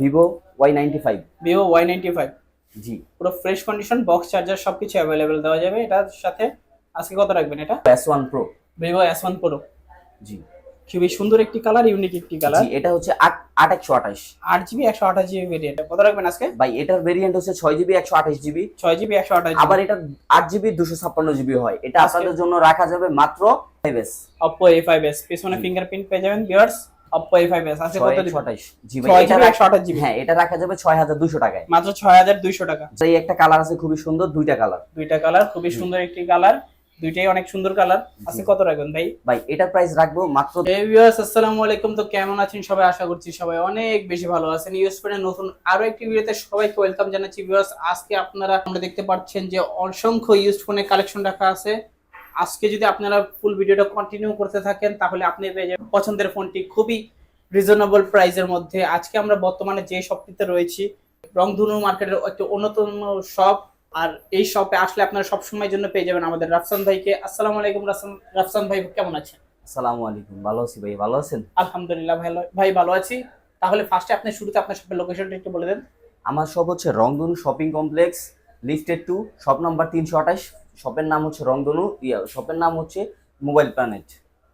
Vivo Y ninety five Vivo Y ninety five G. পুরো fresh condition box charger সবকিছু available দেওয়া যাবে। এটার সাথে আজকে কত রাখবেন এটা? S one pro Vivo S one pro G. খুবই সুন্দর একটি কালার ইউনিক একটি কালার এটা হচ্ছে আট আট একশো আঠাশ। আট জিবি একশো আঠাশ জিবি ভেরিয়েন্ট কত রাখবেন আজকে? ভাই এটার ভেরিয়েন্ট হচ্ছে ছয় জিবি একশো আঠাশ জিবি ছয় জিবি একশো আঠাশ আবার এটা আট জিবি দুশো ছাপ্পান্ন জিবি হয়। এটা আপনাদের জন্য রাখা যাবে মাত্র five S Oppo A five S পিছনে ফিঙ্গারপ্রিন্ট পেয়ে যাবেন ভিউয়ার্স কত এটা জিবি। হ্যাঁ এটা রাখা যাবে ছয় হাজার দুশো টাকায়। মাত্র ছয় হাজার দুইশো টাকা। এই একটা কালার আছে খুবই সুন্দর দুইটা কালার। দুইটা কালার খুবই সুন্দর একটি কালার দুইটাই অনেক সুন্দর কালার। আজকে কত রাখবেন ভাই? ভাই এটার প্রাইস রাখব মাত্র এই ভিউয়ার্স আসসালামু আলাইকুম। তো কেমন আছেন? সবাই আশা করছি সবাই অনেক বেশি ভালো আছেন। ইউএসপেনের নতুন আরও একটি ভিডিওতে সবাইকে ওয়েলকাম জানাচ্ছি। ভিউয়ার্স আজকে আপনারা আমরা দেখতে পাচ্ছেন যে অসংখ্য ইউজ ফোনের কালেকশন রাখা আছে। আজকে যদি আপনারা ফুল ভিডিওটা কন্টিনিউ করতে থাকেন তাহলে আপনি পেয়ে যাবেন পছন্দের ফোনটি খুবই রিজনেবল প্রাইসের মধ্যে। আজকে আমরা বর্তমানে যে শপটিতে রয়েছি রংধনু মার্কেটের একটি অন্যতম শপ আর এই শপে আসলে আপনারা সবসময়ের জন্য পেয়ে যাবেন আমাদের রাফসান ভাইকে। আসসালামু আলাইকুম রাফসান রাফসান ভাই কেমন আছেন? আসসালামু আলাইকুম। ভালো আছি ভাই ভালো আছেন? আলহামদুলিল্লাহ ভালো ভাই ভালো আছি। তাহলে ফার্স্টে আপনি শুরুতে আপনার শপের লোকেশনটা একটু বলে দেন। আমার শপ হচ্ছে Rongdhonu shopping complex listed to shop number তিনশো আঠাশ শপের নাম হচ্ছে রংধনু ইয়া শপের নাম হচ্ছে মোবাইল প্ল্যানেট।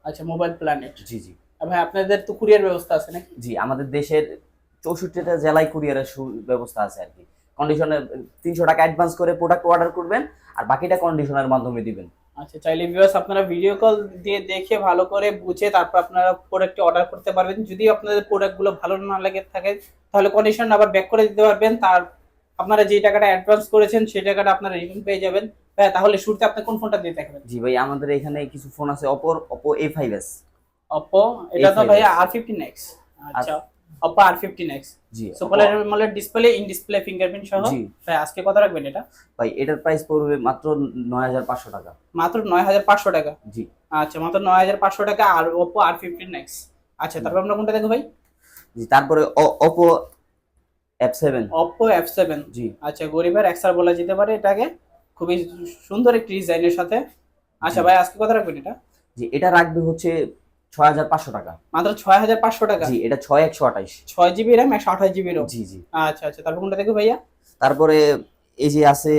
আচ্ছা মোবাইল প্ল্যানেট। জি জি। ভাই আপনাদের তো কুরিয়ার ব্যবস্থা আছে নাকি? জি আমাদের দেশের চৌষট্টিটা জেলায় কুরিয়ারের সু- ব্যবস্থা আছে আর কি। কন্ডিশনে তিনশো টাকা অ্যাডভান্স করে প্রোডাক্ট অর্ডার করবেন আর বাকিটা কন্ডিশনের মাধ্যমে দিবেন। আচ্ছা চাইলে ভিউয়ার্স আপনারা ভিডিও কল দিয়ে দেখে ভালো করে বুঝে তারপর আপনারা প্রোডাক্টটি অর্ডার করতে পারবেন। যদি আপনাদের প্রোডাক্টগুলো ভালো না লাগে থাকে তাহলে কন্ডিশন আবার ব্যাক করে দিতে পারবেন। তার আপনারা যে টাকাটা অ্যাডভান্স করেছেন সেই টাকাটা আপনারা রিটার্ন পেয়ে যাবেন। ভাই তাহলে শুরুতে আপনি কোন ফোনটা দিয়ে দেখবেন? জি ভাই আমাদের এখানে কিছু ফোন আছে এ ফাইভ এস অপো এটা তো A5 ভাই আর ফিফটিন এক্স আচ্ছা অপো আর fifteen X G super AMOLED display in display fingerprint সহ। জি। ভাই আজকে কত রাখবেন এটা? ভাই এটার প্রাইস পড়বে মাত্র নয় হাজার পাঁচশো টাকা। মাত্র নয় হাজার পাঁচশো টাকা? জি। আচ্ছা মাত্র নয় হাজার পাঁচশো টাকা আর ফিফটিন এক্স আচ্ছা তারপর আমরা কোনটা দেখো ভাই? জি তারপরে সেভেন অপো এফ সেভেন জি। আচ্ছা গরিবের এক্সার বলা যেতে পারে এটাকে। খুবই সুন্দর একটি ডিজাইনের সাথে। আচ্ছা। ভাই আজকে কত রাখবেন এটা? জি এটা রাখবে হচ্ছে ছয় হাজার পাঁচশো টাকা। মাত্র ছয় হাজার পাঁচশো টাকা? জি এটা ছয় একশো আঠাইশ। ছয় জিবি র্যাম একশো আঠাশ জিবি রোম জি জি। আচ্ছা আচ্ছা তারপর কোনটা দেখো ভাইয়া? তারপরে এই যে আছে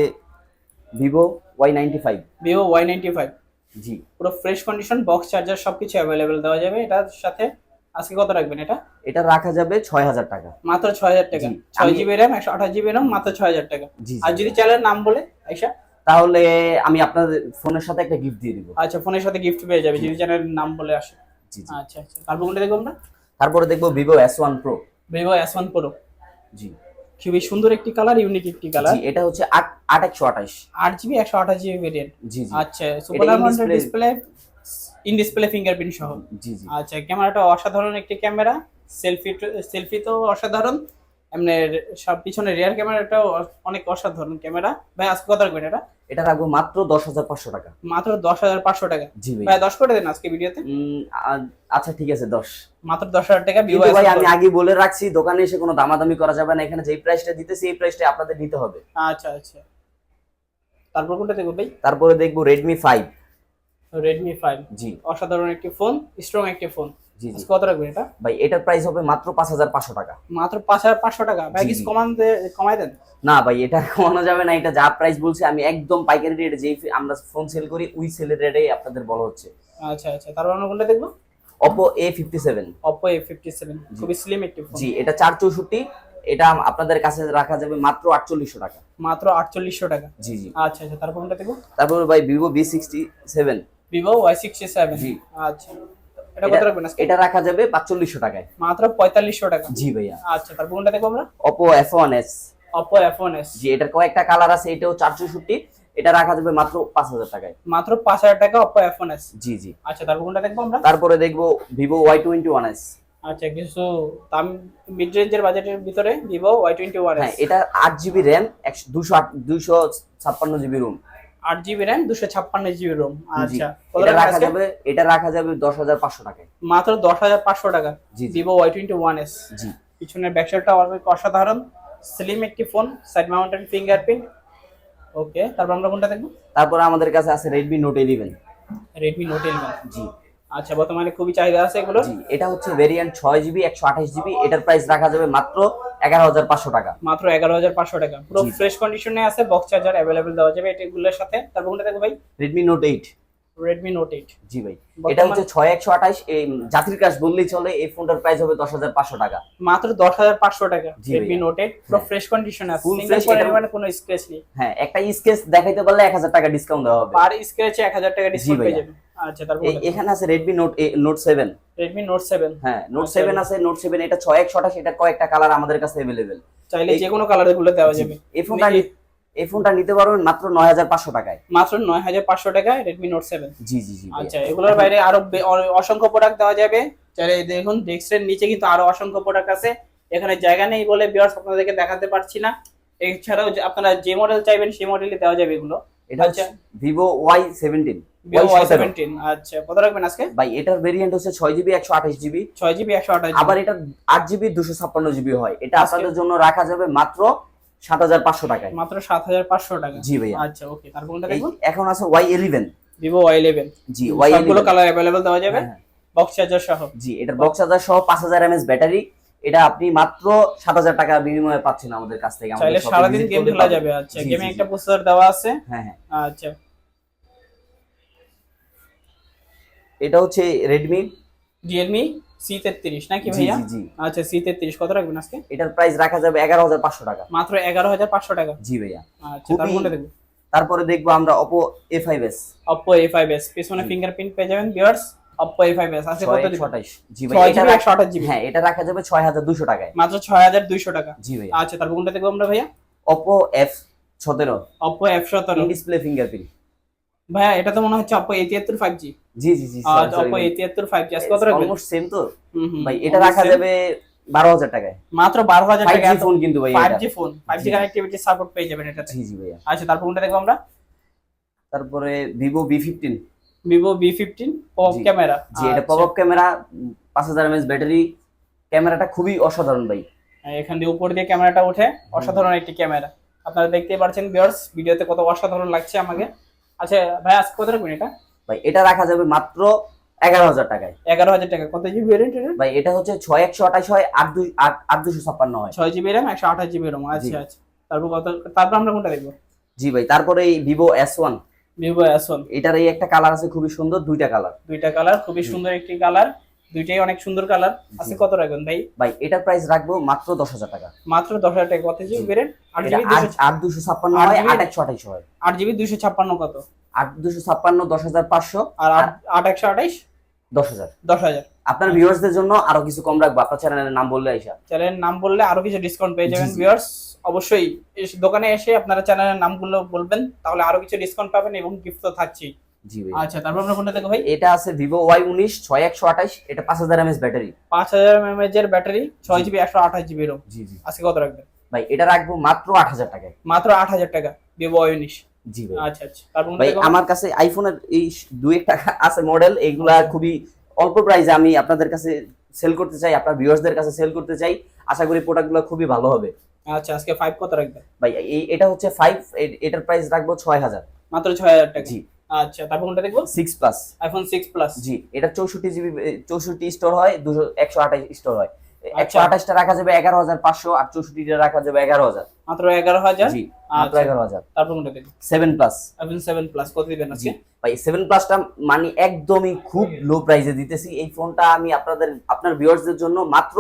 Vivo Y ninety five Vivo Y ninety five জি। পুরো ফ্রেশ কন্ডিশন বক্স চার্জার সবকিছু অ্যাভেলেবেল দেওয়া যাবে। এটার সাথে আজকে কত রাখবেন এটা? এটা রাখা যাবে ছয় হাজার টাকা। মাত্র ছয় হাজার টাকা। ছয় জিবি র্যাম একশো আঠাশ জিবি রোম মাত্র ছয় হাজার টাকা। আর যদি চ্যানেলের নাম বলে আইসা তাহলে আমি আপনাদের ফোনের সাথে একটা গিফট দিয়ে দিব। আচ্ছা ফোনের সাথে গিফট পেয়ে যাবে। যদি চ্যানেলের নাম বলে আসে। জি জি। আচ্ছা আচ্ছা। তারপর কোনটা দেখব আমরা? তারপরে দেখব Vivo S one pro Vivo S one pro জি। খুবই সুন্দর একটি কালার ইউনিক একটি কালার জি এটা হচ্ছে আট আট একশো আঠাইশ আট জিবি একশো আঠাশ জিবি ভেরিয়েন্ট জি জি। আচ্ছা super in-display- display in display fingerprint সহ। জি জি। আচ্ছা ক্যামেরাটা অসাধারণ একটি ক্যামেরা। সেলফি সেলফি তো অসাধারণ। এমনি সব পিছনে রিয়ার ক্যামেরাটাও অনেক অসাধারণ ক্যামেরা। ভাই আজকে কত রাখবেন এটা? এটা রাখব মাত্র দশ হাজার পাঁচশো টাকা। মাত্র দশ হাজার পাঁচশো টাকা। জি ভাই। দশ করে দেন আজকে ভিডিওতে? আচ্ছা ঠিক আছে দশ। মাত্র দশ হাজার টাকা ভাই আমি আগে বলে রাখছি দোকানে এসে কোনো দামাদামি করা যাবে না। এখানে যেই প্রাইসটা দিতেছি এই প্রাইসটা আপনাদের নিতে হবে। আচ্ছা আচ্ছা। তারপর কোনটা দেখব ভাই? তারপরে দেখব রেডমি ফাইভ রেডমি ফাইভ জি। অসাধারণ একটি ফোন স্ট্রং একটি ফোন কত রাখবেন এটা? ভাই এটার প্রাইস হবে মাত্র পাঁচ হাজার পাঁচশো টাকা। মাত্র পাঁচ হাজার পাঁচশো টাকা। ভাই কিছু কমান কমাই দেন? না ভাই এটা কমানো যাবে না। এটা যা প্রাইস বলছে আমি একদম পাইকারি রেটে যেই আমরা ফোন সেল করি ওই সেলের রেটে আপনাদের বলা হচ্ছে। আচ্ছা আচ্ছা। তারপর আমরা কোনটা দেখব? অপো এ ফিফটি সেভেন খুবই স্লিম একটি ফোন জি এটা চার চৌষট্টি। এটা আপনাদের কাছে রাখা যাবে মাত্র আটচল্লিশশো টাকা। মাত্র আটচল্লিশশো টাকা। জি জি। আচ্ছা আচ্ছা। তারপর কোনটা দেখব? তারপরে ভাই Vivo B sixty seven Vivo Y sixty seven জি। আচ্ছা। এটা কত রাখবেন এটা রাখা যাবে পাঁচচল্লিশশো টাকায়। মাত্র পঁয়তাল্লিশশো টাকা। জি ভাইয়া। আচ্ছা তারপর কোনটা দেখব আমরা? Oppo F one S Oppo F one S জি এটার কয়েকটা কালার আছে এটাও চার চৌষট্টি এটা রাখা যাবে মাত্র পাঁচ হাজার টাকায়। মাত্র পাঁচ হাজার টাকা অপো এফ ওয়ান এস জি জি। আচ্ছা তারপর কোনটা দেখব আমরা? তারপরে দেখব Vivo Y twenty one S আচ্ছা কিছু দাম মিড রেঞ্জের বাজেটের ভিতরে ভিভো ওয়াই টোয়েন্টি ওয়ান হ্যাঁ এটা আট জিবি র্যাম একশো দুশো আট দুশো ছাপ্পান্ন জিবি রুম আট জিবি র্যাম দুশো ছাপ্পান্ন জিবি রোম আচ্ছা এটা রাখা যাবে এটা রাখা যাবে দশ হাজার পাঁচশো টাকায়। মাত্র দশ হাজার পাঁচশো টাকা। জি Vivo Y twenty one S জি। পিছনের ব্যাকসাইডটা অসাধারণ। স্লিম একটি phone side mounted fingerprint okay তারপর আমরা কোনটা দেখব? তারপরে আমাদের কাছে আছে Redmi note eleven Redmi note eleven জি। আচ্ছা বর্তমানে খুবই চাহিদা আছে এগুলো জি এটা হচ্ছে ভেরিয়েন্ট ছয় জিবি একশো আঠাশ জিবি এটার প্রাইস রাখা যাবে মাত্র এগারো হাজার পাঁচশো টাকা। মাত্র এগারো হাজার পাঁচশো টাকা। পুরো। ফ্রেশ কন্ডিশনে আছে বক্স চার্জার অ্যাভেলেবেল দেওয়া যাবে এগুলোর সাথে। তারপর কোনটা দেখো ভাই? Redmi note eight Redmi note eight জি ভাই। এটা হচ্ছে ছয় একশো আঠাশ। এই জাতির কাজ বললেই চলে এই ফোনটার প্রাইস হবে দশ হাজার পাঁচশো টাকা। মাত্র দশ হাজার পাঁচশো টাকা জি রেডমি ভাইয়া। নোট এইট পুরো। ফ্রেশ কন্ডিশনে আছে। Fresh, এটা- পরিমাণে কোনো স্ক্র্যাচ নেই। হ্যাঁ একটা স্কেচ দেখাইতে পারলে এক হাজার টাকা ডিসকাউন্ট দেওয়া হবে। পার স্ক্র্যাচে এক হাজার টাকা ডিসকাউন্ট পেয়ে। যাবেন। আচ্ছা তারপর এই- এখানে আছে Redmi note note seven Redmi note seven হ্যাঁ নোট আচ্ছা। সেভেন আছে নোট সেভেন এটা ছয় একশো আঠাশ এটা কয়েকটা কালার আমাদের কাছে অ্যাভেলেবেল চাইলে যে কোনো কালারেরগুলো দেওয়া যাবে। এই ফোনটা এই- ফোনটা নিতে পারবেন মাত্র নয় হাজার পাঁচশো টাকায়। মাত্র নয় হাজার পাঁচশো টাকায় রেডমি নোট সেভেন জি জি জি আচ্ছা এগুলোর বাইরে আরও অসংখ্য প্রোডাক্ট দেওয়া যাবে। চাইলে দেখুন ডেস্কের নিচে কিন্তু আরও অসংখ্য প্রোডাক্ট আছে। এখানে জায়গা নেই বলে বিয়ার্স আপনাদেরকে দেখাতে পারছি না। এছাড়াও যে আপনারা যে মডেল চাইবেন সেই মডেলই দেওয়া যাবে এগুলো। এটা হচ্ছে। ভিভো ওয়াই সেভেন্টিন আচ্ছা। কত রাখবেন আজকে? ভাই এটার ভেরিয়েন্ট হচ্ছে ছয় জিবি একশো আঠাশ জিবি ছয় জিবি একশো আঠাশ আবার এটা আট জিবি দুশো ছাপ্পান্ন জিবি হয়। এটা আপনাদের জন্য রাখা যাবে মাত্র সাত হাজার পাঁচশো টাকায়। মাত্র সাত হাজার পাঁচশো টাকা। জি ভাইয়া। আচ্ছা ওকে তারপর এখন আছে Y eleven Vivo Y eleven জি ওয়াই সবগুলো কালার অ্যাভেলেবেল দেওয়া যাবে? বক্স চার্জার সহ। জি এটার বক্স চার্জার সহ পাঁচ হাজার এমএস ব্যাটারি এটা আপনি মাত্র সাত হাজার টাকা বিনিময়ে পাচ্ছেন আমাদের কাছ থেকে। আমাদের চাইলে সারাদিন গেম খেলা যাবে আচ্ছা গেমে একটা। প্রসেসর দেওয়া আছে। হ্যাঁ হ্যাঁ। আচ্ছা। এটা হচ্ছে রেডমি রিয়েলমি সি তেত্রিশ নাকি ভাইয়া? আচ্ছা সি তেত্রিশ কত রাখবেন আজকে? এটার প্রাইস রাখা যাবে এগারো হাজার পাঁচশো টাকা। মাত্র এগারো হাজার পাঁচশো টাকা? জি ভাইয়া। আচ্ছা দেখব? তারপরে দেখব আমরা Oppo A five S Oppo A five S পিছনে ফিঙ্গারপ্রিন্ট পেয়ে যাবেন viewers Oppo A five S আছে কত জি ভাই এটা একশো আঠাশ জিবি? হ্যাঁ এটা রাখা যাবে ছয় হাজার দুশো টাকায়। মাত্র ছয় হাজার দুইশো টাকা? জি ভাইয়া। আচ্ছা তারপর কোনটা দেখব আমরা ভাইয়া? ওপো এফ সতেরো। অপো এফ সতেরো। ডিসপ্লে ফিঙ্গারপ্রিন্ট ভাইয়া এটা তো মনে হচ্ছে অপো এ তিয়াত্তর ফাইভ জি জি জি জি অপো এ তিয়াত্তর ফাইভ জি আজকে কত রাখবেন? অলমোস্ট সেম তো। ভাই এটা রাখা যাবে বারো হাজার টাকায়। মাত্র বারো হাজার টাকা ফোন কিন্তু ভাই five G phone five G. Connectivity support পেয়ে যাবেন এটাতে। জি জি ভাইয়া। আচ্ছা তারপর কোনটা দেখব আমরা? তারপরে Vivo B fifteen Vivo B fifteen pop. Camera জি এটা পপ ক্যামেরা পাঁচ হাজার এমএস ব্যাটারি ক্যামেরাটা খুবই অসাধারণ ভাই। এখান দিয়ে উপর দিয়ে ক্যামেরাটা ওঠে। অসাধারণ একটি ক্যামেরা। আপনারা দেখতেই পাচ্ছেন ভিউয়ার্স ভিডিওতে কত অসাধারণ লাগছে আমাকে। আচ্ছা ভাই আজকে কত রাখবেন এটা? ভাই এটা রাখা যাবে মাত্র এগারো হাজার টাকায়। এগারো হাজার টাকা। কত জিবি ভ্যারিয়েন্ট এটা? ভাই এটা হচ্ছে ছয় একশো আঠাশ হয় আট দুই আট আট দুশো ছাপ্পান্ন হয়। ছয় জিবি র্যাম একশো আঠাশ জিবি র্যাম আচ্ছা আচ্ছা। তারপর কত? তারপর আমরা কোনটা দেখব? জি ভাই তারপরে এই Vivo S one Vivo S one এটার এই একটা কালার আছে খুবই সুন্দর দুইটা কালার দুইটা কালার খুবই সুন্দর একটি কালার দুইটাই অনেক সুন্দর কালার। আজকে কত রাখবেন ভাই? ভাই এটার প্রাইস রাখব মাত্র দশ হাজার টাকা। মাত্র দশ হাজার টাকা। কত জিবি জি। ভ্যারিয়েন্ট আট দুশো ছাপ্পান্ন হয়? আট একশো আঠাইশ হয়। আট জিবি দুইশো ছাপ্পান্ন কত? আট দুশো ছাপ্পান্ন দশ হাজার পাঁচশো। আর আট একশো আঠাইশ? দশ হাজার। দশ হাজার। আপনার ভিউয়ার্সদের জন্য আরও কিছু কম রাখব। আপনার চ্যানেলের নাম বললে আইসা। চ্যানেলের নাম বললে আরও কিছু ডিসকাউন্ট পেয়ে যাবেন। ভিউয়ার্স অবশ্যই দোকানে এসে আপনারা চ্যানেলের নামগুলো বলবেন তাহলে আরও কিছু ডিসকাউন্ট পাবেন এবং গিফট তো থাকছেই। জি ভাই আচ্ছা তারপর আমরা কোনটা দেখো ভাই। এটা আছে ভিভো ওয়াই উনিশ ছয় একশো আঠাইশ এটা পাঁচ হাজার এমএস ব্যাটারি। পাঁচ হাজার এর ব্যাটারি ছয় জিবি একশো আঠাশ জিবি রোম। জি জি। আজকে কত রাখবেন? ভাই এটা রাখব মাত্র আট হাজার টাকায়। মাত্র আট হাজার টাকা ভিভো ওয়াই উনিশ। জি ভাই আচ্ছা আচ্ছা। তারপর ভাই আমার কাছে আইফোনের এই দু একটা আছে মডেল এইগুলা খুবই অল্প প্রাইসে আমি আপনাদের কাছে সেল করতে চাই আপনার ভিউয়ার্সদের কাছে সেল করতে চাই। আশা করি প্রোডাক্টগুলো খুবই ভালো হবে। আচ্ছা আজকে ফাইভ কত রাখবেন? ভাই এটা হচ্ছে ফাইভ এটার প্রাইস রাখব ছয় হাজার। মাত্র ছয় হাজার টাকা। জি। আচ্ছা তারপর কোনটা দেখব? Six plus iPhone six plus জি এটা চৌষট্টি জিবি চৌষট্টি স্টোর হয় দুশো একশো আঠাশ স্টোর হয়। একশো আচ্ছা। আঠাশটা রাখা যাবে এগারো হাজার পাঁচশো আর চৌষট্টিটা রাখা যাবে এগারো হাজার। মাত্র এগারো হাজার? জি মাত্র আচ্ছা। এগারো হাজার। তারপর কোনটা দেখব? Seven plus iPhone seven plus কত দিবেন আজকে? ভাই সেভেন প্লাসটা মানে একদমই খুব লো প্রাইসে দিতেছি। এই ফোনটা আমি আপনাদের আপনার ভিউয়ার্সদের জন্য মাত্র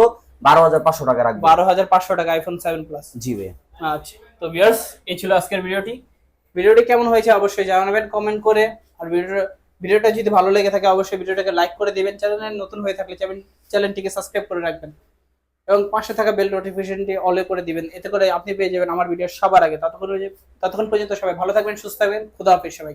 বারো হাজার পাঁচশো টাকা রাখব। বারো হাজার পাঁচশো টাকা আইফোন সেভেন প্লাস জি ভাই আচ্ছা তো ভিউয়ার্স এই ছিল আজকের ভিডিওটি। ভিডিওটি কেমন হয়েছে অবশ্যই জানাবেন কমেন্ট করে। আর ভিডিও ভিডিওটা যদি ভালো লেগে থাকে, অবশ্যই ভিডিওটাকে লাইক করে দেবেন। চ্যানেলে নতুন হয়ে থাকলে চ্যানেলটিকে সাবস্ক্রাইব করে রাখবেন। এবং পাশে থাকা বেল নোটিফিকেশনটি অলে করে দিবেন। এতে করে আপনি পেয়ে যাবেন আমার ভিডিও সবার আগে। ততক্ষণ ততক্ষণ পর্যন্ত সবাই ভালো থাকবেন, সুস্থ থাকবেন। খুদা হাফেজ সবাই